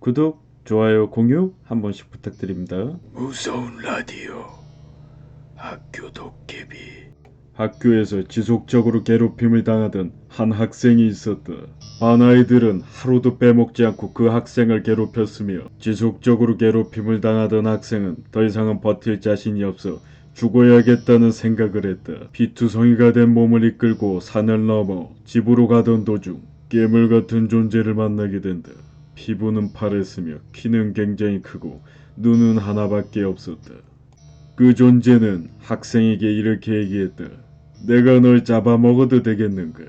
구독, 좋아요, 공유 한 번씩 부탁드립니다. 무서운 라디오 학교 도깨비 학교에서 지속적으로 괴롭힘을 당하던 한 학생이 있었다. 반 아이들은 하루도 빼먹지 않고 그 학생을 괴롭혔으며 지속적으로 괴롭힘을 당하던 학생은 더 이상은 버틸 자신이 없어 죽어야겠다는 생각을 했다. 피투성이가 된 몸을 이끌고 산을 넘어 집으로 가던 도중 괴물 같은 존재를 만나게 된다. 피부는 파랬으며 키는 굉장히 크고 눈은 하나밖에 없었다. 그 존재는 학생에게 이렇게 얘기했다. 내가 널 잡아먹어도 되겠는가?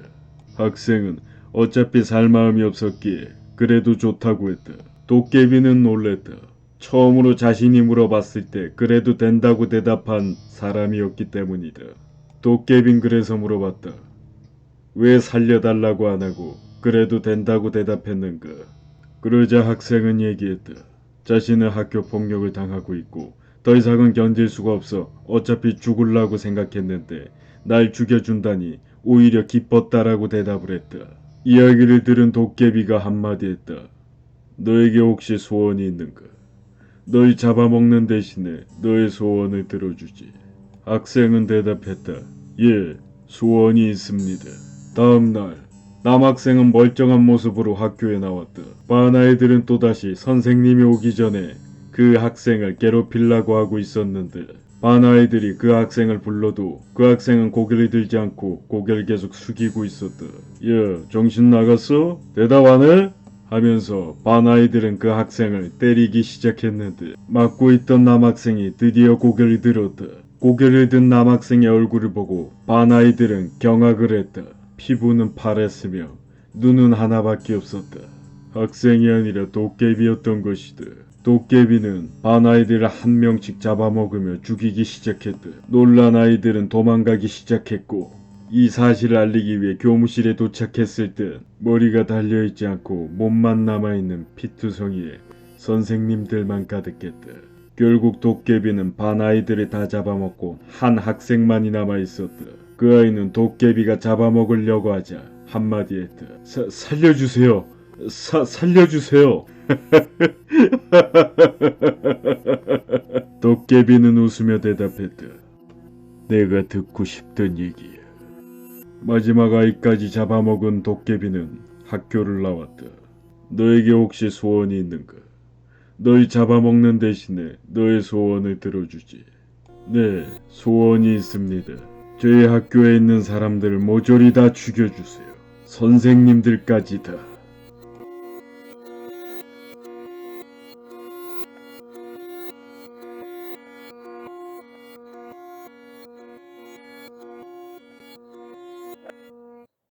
학생은 어차피 살 마음이 없었기에 그래도 좋다고 했다. 도깨비는 놀랬다. 처음으로 자신이 물어봤을 때 그래도 된다고 대답한 사람이었기 때문이다. 도깨빈 그래서 물어봤다. 왜 살려달라고 안 하고 그래도 된다고 대답했는가? 그러자 학생은 얘기했다. 자신은 학교 폭력을 당하고 있고 더 이상은 견딜 수가 없어 어차피 죽을라고 생각했는데 날 죽여준다니 오히려 기뻤다라고 대답을 했다. 이야기를 들은 도깨비가 한마디 했다. 너에게 혹시 소원이 있는가? 널 잡아먹는 대신에 너의 소원을 들어주지. 학생은 대답했다. 예, 소원이 있습니다. 다음 날 남학생은 멀쩡한 모습으로 학교에 나왔다. 반 아이들은 또다시 선생님이 오기 전에 그 학생을 괴롭히려고 하고 있었는데 반 아이들이 그 학생을 불러도 그 학생은 고개를 들지 않고 고개를 계속 숙이고 있었다. 야, 정신 나갔어? 대답 안 해? 하면서 반 아이들은 그 학생을 때리기 시작했는데 맞고 있던 남학생이 드디어 고개를 들었다. 고개를 든 남학생의 얼굴을 보고 반 아이들은 경악을 했다. 피부는 파랬으며 눈은 하나밖에 없었다. 학생이 아니라 도깨비였던 것이다. 도깨비는 반 아이들을 한 명씩 잡아먹으며 죽이기 시작했다. 놀란 아이들은 도망가기 시작했고 이 사실을 알리기 위해 교무실에 도착했을 때 머리가 달려있지 않고 몸만 남아있는 피투성이에 선생님들만 가득했다. 결국 도깨비는 반 아이들을 다 잡아먹고 한 학생만이 남아있었다. 그 아이는 도깨비가 잡아먹으려고 하자 한마디 했다. 사, 살려주세요. 사, 살려주세요. 도깨비는 웃으며 대답했다. 내가 듣고 싶던 얘기야. 마지막 아이까지 잡아먹은 도깨비는 학교를 나왔다. 너에게 혹시 소원이 있는가? 널 잡아먹는 대신에 너의 소원을 들어주지. 네, 소원이 있습니다. 저희 학교에 있는 사람들을 모조리 다 죽여주세요. 선생님들까지 다.